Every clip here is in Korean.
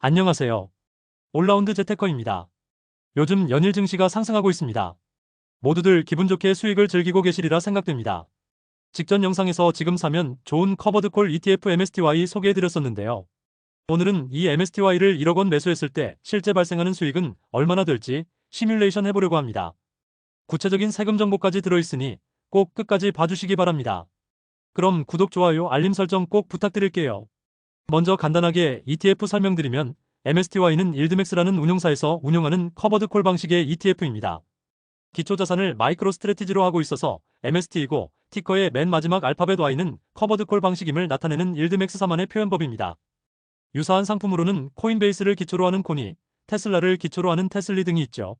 안녕하세요. 올라운드 재테커입니다. 요즘 연일 증시가 상승하고 있습니다. 모두들 기분 좋게 수익을 즐기고 계시리라 생각됩니다. 직전 영상에서 지금 사면 좋은 커버드 콜 ETF MSTY 소개해드렸었는데요. 오늘은 이 MSTY를 1억 원 매수했을 때 실제 발생하는 수익은 얼마나 될지 시뮬레이션 해보려고 합니다. 구체적인 세금 정보까지 들어있으니 꼭 끝까지 봐주시기 바랍니다. 그럼 구독, 좋아요, 알림 설정 꼭 부탁드릴게요. 먼저 간단하게 ETF 설명드리면 MSTY는 일드맥스라는 운용사에서 운용하는 커버드 콜 방식의 ETF입니다. 기초자산을 마이크로 스트레티지로 하고 있어서 MST이고 티커의 맨 마지막 알파벳 Y는 커버드 콜 방식임을 나타내는 일드맥스사만의 표현법입니다. 유사한 상품으로는 코인베이스를 기초로 하는 코니, 테슬라를 기초로 하는 테슬리 등이 있죠.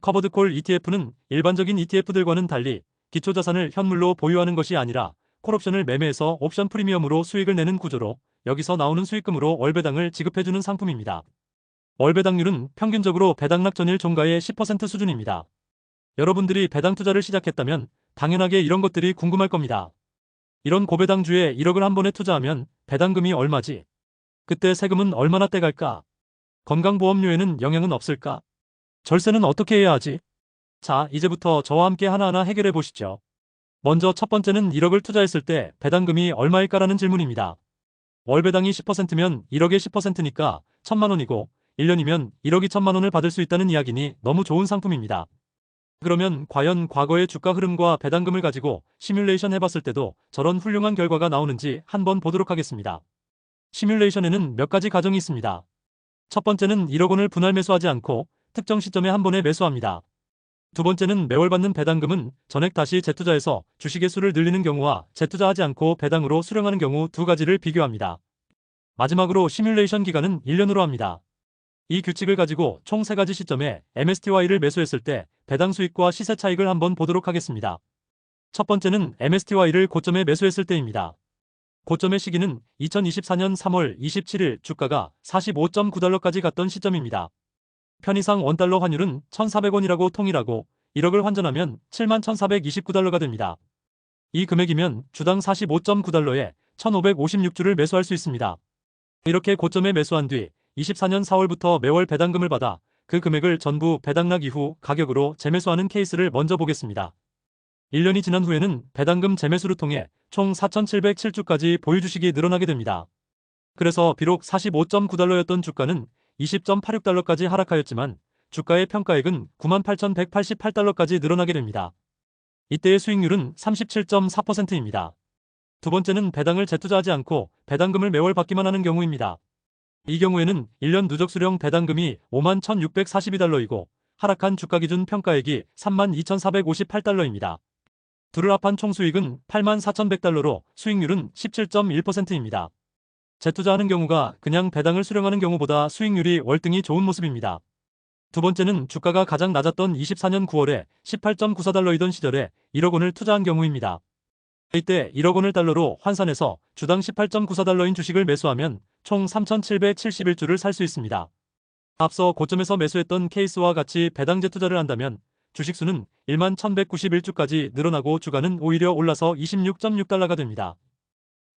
커버드 콜 ETF는 일반적인 ETF들과는 달리 기초자산을 현물로 보유하는 것이 아니라 콜옵션을 매매해서 옵션 프리미엄으로 수익을 내는 구조로 여기서 나오는 수익금으로 월배당을 지급해주는 상품입니다. 월배당률은 평균적으로 배당락 전일 종가의 10% 수준입니다. 여러분들이 배당 투자를 시작했다면 당연하게 이런 것들이 궁금할 겁니다. 이런 고배당주에 1억을 한 번에 투자하면 배당금이 얼마지? 그때 세금은 얼마나 떼갈까? 건강보험료에는 영향은 없을까? 절세는 어떻게 해야 하지? 자, 이제부터 저와 함께 하나하나 해결해 보시죠. 먼저 첫 번째는 1억을 투자했을 때 배당금이 얼마일까라는 질문입니다. 월 배당이 10%면 1억의 10%니까 1천만 원이고 1년이면 1억이 1천만 원을 받을 수 있다는 이야기니 너무 좋은 상품입니다. 그러면 과연 과거의 주가 흐름과 배당금을 가지고 시뮬레이션 해봤을 때도 저런 훌륭한 결과가 나오는지 한번 보도록 하겠습니다. 시뮬레이션에는 몇 가지 가정이 있습니다. 첫 번째는 1억 원을 분할 매수하지 않고 특정 시점에 한 번에 매수합니다. 두 번째는 매월 받는 배당금은 전액 다시 재투자해서 주식의 수를 늘리는 경우와 재투자하지 않고 배당으로 수령하는 경우 두 가지를 비교합니다. 마지막으로 시뮬레이션 기간은 1년으로 합니다. 이 규칙을 가지고 총세 가지 시점에 MSTY를 매수했을 때 배당 수익과 시세 차익을 한번 보도록 하겠습니다. 첫 번째는 MSTY를 고점에 매수했을 때입니다. 고점의 시기는 2024년 3월 27일 주가가 45.9달러까지 갔던 시점입니다. 편의상 원달러 환율은 1,400원이라고 통일하고 1억을 환전하면 71,429달러가 됩니다. 이 금액이면 주당 45.9달러에 1,556주를 매수할 수 있습니다. 이렇게 고점에 매수한 뒤 24년 4월부터 매월 배당금을 받아 그 금액을 전부 배당락 이후 가격으로 재매수하는 케이스를 먼저 보겠습니다. 1년이 지난 후에는 배당금 재매수를 통해 총 4,707주까지 보유주식이 늘어나게 됩니다. 그래서 비록 45.9달러였던 주가는 20.86달러까지 하락하였지만 주가의 평가액은 98,188달러까지 늘어나게 됩니다. 이때의 수익률은 37.4%입니다. 두 번째는 배당을 재투자하지 않고 배당금을 매월 받기만 하는 경우입니다. 이 경우에는 1년 누적 수령 배당금이 51,642달러이고 하락한 주가 기준 평가액이 32,458달러입니다. 둘을 합한 총 수익은 84,100달러로 수익률은 17.1%입니다. 재투자하는 경우가 그냥 배당을 수령하는 경우보다 수익률이 월등히 좋은 모습입니다. 두 번째는 주가가 가장 낮았던 24년 9월에 18.94달러이던 시절에 1억 원을 투자한 경우입니다. 이때 1억 원을 달러로 환산해서 주당 18.94달러인 주식을 매수하면 총 3,771주를 살 수 있습니다. 앞서 고점에서 매수했던 케이스와 같이 배당 재투자를 한다면 주식수는 1만 1191주까지 늘어나고 주가는 오히려 올라서 26.6달러가 됩니다.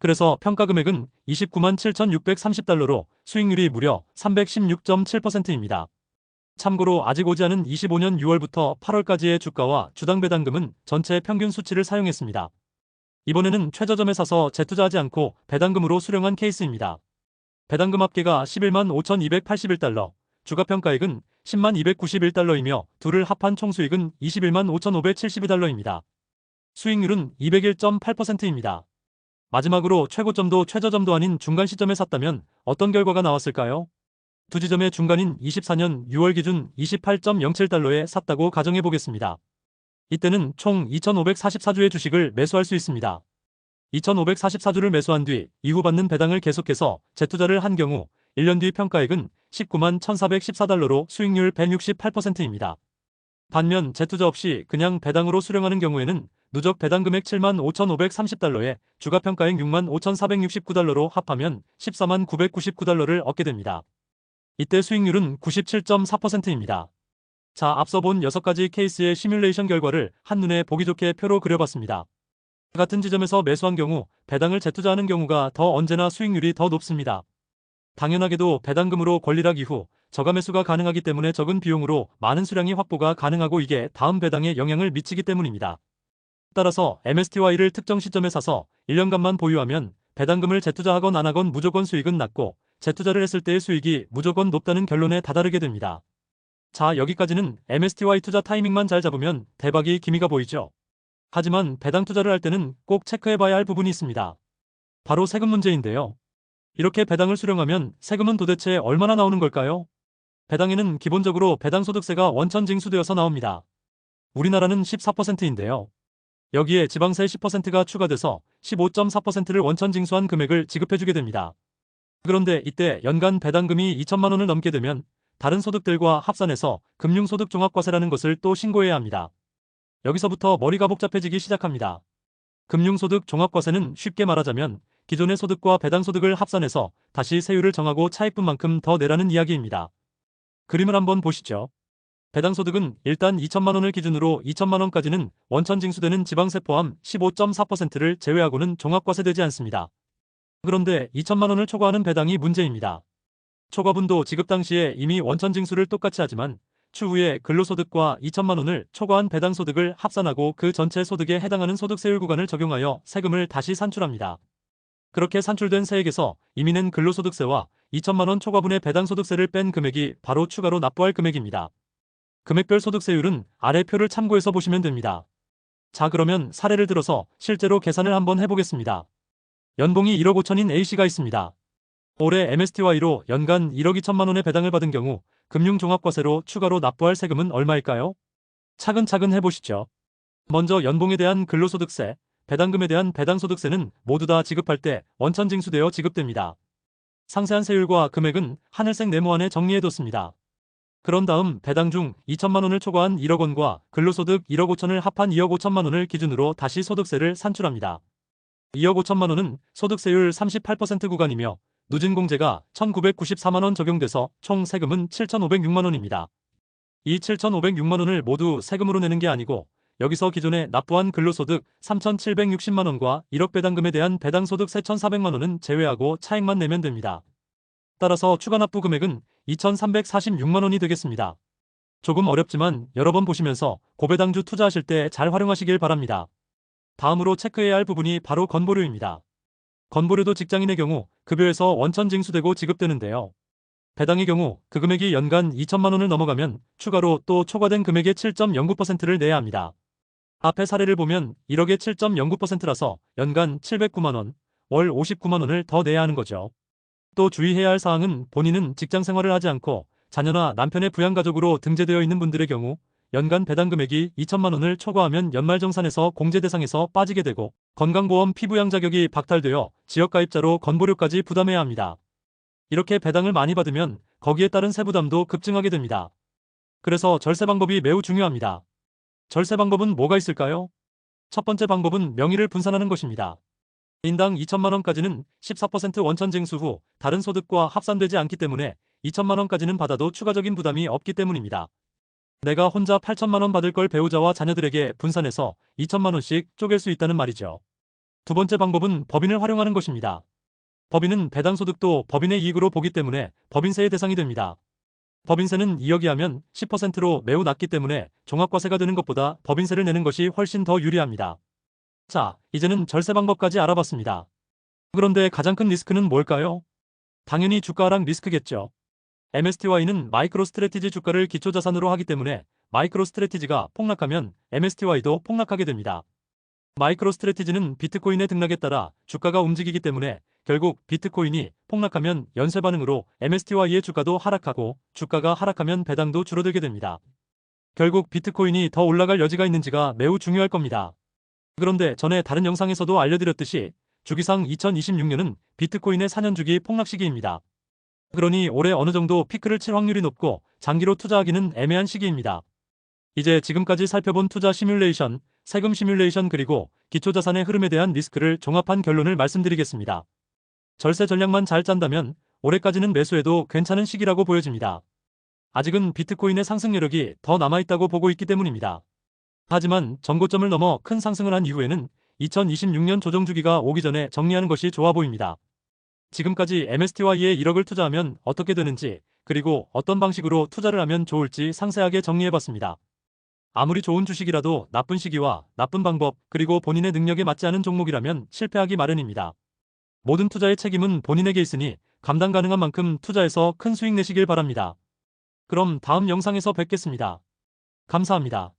그래서 평가 금액은 29만 7,630달러로 수익률이 무려 316.7%입니다. 참고로 아직 오지 않은 25년 6월부터 8월까지의 주가와 주당 배당금은 전체 평균 수치를 사용했습니다. 이번에는 최저점에 사서 재투자하지 않고 배당금으로 수령한 케이스입니다. 배당금 합계가 11만 5,281달러, 주가평가액은 10만 291달러이며 둘을 합한 총수익은 21만 5,572달러입니다. 수익률은 201.8%입니다. 마지막으로 최고점도 최저점도 아닌 중간 시점에 샀다면 어떤 결과가 나왔을까요? 두 지점의 중간인 24년 6월 기준 28.07달러에 샀다고 가정해 보겠습니다. 이때는 총 2,544주의 주식을 매수할 수 있습니다. 2,544주를 매수한 뒤 이후 받는 배당을 계속해서 재투자를 한 경우 1년 뒤 평가액은 19만 1,414달러로 수익률 168%입니다. 반면 재투자 없이 그냥 배당으로 수령하는 경우에는 누적 배당 금액 7만 5,530달러에 주가 평가액 6만 5,469달러로 합하면 14만 999달러를 얻게 됩니다. 이때 수익률은 97.4%입니다. 자, 앞서 본 6가지 케이스의 시뮬레이션 결과를 한눈에 보기 좋게 표로 그려봤습니다. 같은 지점에서 매수한 경우 배당을 재투자하는 경우가 더 언제나 수익률이 더 높습니다. 당연하게도 배당금으로 권리락 이후 저가 매수가 가능하기 때문에 적은 비용으로 많은 수량이 확보가 가능하고 이게 다음 배당에 영향을 미치기 때문입니다. 따라서 MSTY를 특정 시점에 사서 1년간만 보유하면 배당금을 재투자하건 안 하건 무조건 수익은 낮고 재투자를 했을 때의 수익이 무조건 높다는 결론에 다다르게 됩니다. 자 여기까지는 MSTY 투자 타이밍만 잘 잡으면 대박이 기미가 보이죠. 하지만 배당 투자를 할 때는 꼭 체크해봐야 할 부분이 있습니다. 바로 세금 문제인데요. 이렇게 배당을 수령하면 세금은 도대체 얼마나 나오는 걸까요? 배당에는 기본적으로 배당소득세가 원천 징수되어서 나옵니다. 우리나라는 14%인데요. 여기에 지방세 10%가 추가돼서 15.4%를 원천 징수한 금액을 지급해주게 됩니다. 그런데 이때 연간 배당금이 2천만 원을 넘게 되면 다른 소득들과 합산해서 금융소득종합과세라는 것을 또 신고해야 합니다. 여기서부터 머리가 복잡해지기 시작합니다. 금융소득 종합과세는 쉽게 말하자면 기존의 소득과 배당소득을 합산해서 다시 세율을 정하고 차익분만큼 더 내라는 이야기입니다. 그림을 한번 보시죠. 배당소득은 일단 2천만 원을 기준으로 2천만 원까지는 원천 징수되는 지방세 포함 15.4%를 제외하고는 종합과세되지 않습니다. 그런데 2천만 원을 초과하는 배당이 문제입니다. 초과분도 지급 당시에 이미 원천 징수를 똑같이 하지만 추후에 근로소득과 2천만 원을 초과한 배당소득을 합산하고 그 전체 소득에 해당하는 소득세율 구간을 적용하여 세금을 다시 산출합니다. 그렇게 산출된 세액에서 이미 낸 근로소득세와 2천만 원 초과분의 배당소득세를 뺀 금액이 바로 추가로 납부할 금액입니다. 금액별 소득세율은 아래 표를 참고해서 보시면 됩니다. 자 그러면 사례를 들어서 실제로 계산을 한번 해보겠습니다. 연봉이 1억 5천인 A씨가 있습니다. 올해 MSTY로 연간 1억 2천만 원의 배당을 받은 경우 금융종합과세로 추가로 납부할 세금은 얼마일까요? 차근차근 해보시죠. 먼저 연봉에 대한 근로소득세, 배당금에 대한 배당소득세는 모두 다 지급할 때 원천징수되어 지급됩니다. 상세한 세율과 금액은 하늘색 네모 안에 정리해뒀습니다. 그런 다음 배당 중 2천만 원을 초과한 1억 원과 근로소득 1억 5천을 합한 2억 5천만 원을 기준으로 다시 소득세를 산출합니다. 2억 5천만 원은 소득세율 38% 구간이며 누진공제가 1,994만 원 적용돼서 총 세금은 7,506만 원입니다. 이 7,506만 원을 모두 세금으로 내는 게 아니고 여기서 기존에 납부한 근로소득 3,760만 원과 1억 배당금에 대한 배당소득 4,400만 원은 제외하고 차액만 내면 됩니다. 따라서 추가 납부 금액은 2,346만 원이 되겠습니다. 조금 어렵지만 여러 번 보시면서 고배당주 투자하실 때 잘 활용하시길 바랍니다. 다음으로 체크해야 할 부분이 바로 건보료입니다. 건보료도 직장인의 경우 급여에서 원천 징수되고 지급되는데요. 배당의 경우 그 금액이 연간 2천만 원을 넘어가면 추가로 또 초과된 금액의 7.09%를 내야 합니다. 앞에 사례를 보면 1억의 7.09%라서 연간 709만 원, 월 59만 원을 더 내야 하는 거죠. 또 주의해야 할 사항은 본인은 직장 생활을 하지 않고 자녀나 남편의 부양가족으로 등재되어 있는 분들의 경우 연간 배당 금액이 2천만 원을 초과하면 연말정산에서 공제 대상에서 빠지게 되고 건강보험 피부양 자격이 박탈되어 지역가입자로 건보료까지 부담해야 합니다. 이렇게 배당을 많이 받으면 거기에 따른 세부담도 급증하게 됩니다. 그래서 절세 방법이 매우 중요합니다. 절세 방법은 뭐가 있을까요? 첫 번째 방법은 명의를 분산하는 것입니다. 인당 2천만 원까지는 14% 원천 징수 후 다른 소득과 합산되지 않기 때문에 2천만 원까지는 받아도 추가적인 부담이 없기 때문입니다. 내가 혼자 8천만 원 받을 걸 배우자와 자녀들에게 분산해서 2천만 원씩 쪼갤 수 있다는 말이죠. 두 번째 방법은 법인을 활용하는 것입니다. 법인은 배당소득도 법인의 이익으로 보기 때문에 법인세의 대상이 됩니다. 법인세는 2억이 하면 10%로 매우 낮기 때문에 종합과세가 되는 것보다 법인세를 내는 것이 훨씬 더 유리합니다. 자, 이제는 절세 방법까지 알아봤습니다. 그런데 가장 큰 리스크는 뭘까요? 당연히 주가 하락 리스크겠죠. MSTY는 마이크로 스트레티지 주가를 기초자산으로 하기 때문에 마이크로 스트레티지가 폭락하면 MSTY도 폭락하게 됩니다. 마이크로 스트레티지는 비트코인의 등락에 따라 주가가 움직이기 때문에 결국 비트코인이 폭락하면 연쇄 반응으로 MSTY의 주가도 하락하고 주가가 하락하면 배당도 줄어들게 됩니다. 결국 비트코인이 더 올라갈 여지가 있는지가 매우 중요할 겁니다. 그런데 전에 다른 영상에서도 알려드렸듯이 주기상 2026년은 비트코인의 4년 주기 폭락 시기입니다. 그러니 올해 어느 정도 피크를 칠 확률이 높고 장기로 투자하기는 애매한 시기입니다. 이제 지금까지 살펴본 투자 시뮬레이션, 세금 시뮬레이션 그리고 기초자산의 흐름에 대한 리스크를 종합한 결론을 말씀드리겠습니다. 절세 전략만 잘 짠다면 올해까지는 매수해도 괜찮은 시기라고 보여집니다. 아직은 비트코인의 상승 여력이 더 남아있다고 보고 있기 때문입니다. 하지만 전고점을 넘어 큰 상승을 한 이후에는 2026년 조정 주기가 오기 전에 정리하는 것이 좋아 보입니다. 지금까지 MSTY에 1억을 투자하면 어떻게 되는지, 그리고 어떤 방식으로 투자를 하면 좋을지 상세하게 정리해봤습니다. 아무리 좋은 주식이라도 나쁜 시기와 나쁜 방법, 그리고 본인의 능력에 맞지 않은 종목이라면 실패하기 마련입니다. 모든 투자의 책임은 본인에게 있으니 감당 가능한 만큼 투자해서 큰 수익 내시길 바랍니다. 그럼 다음 영상에서 뵙겠습니다. 감사합니다.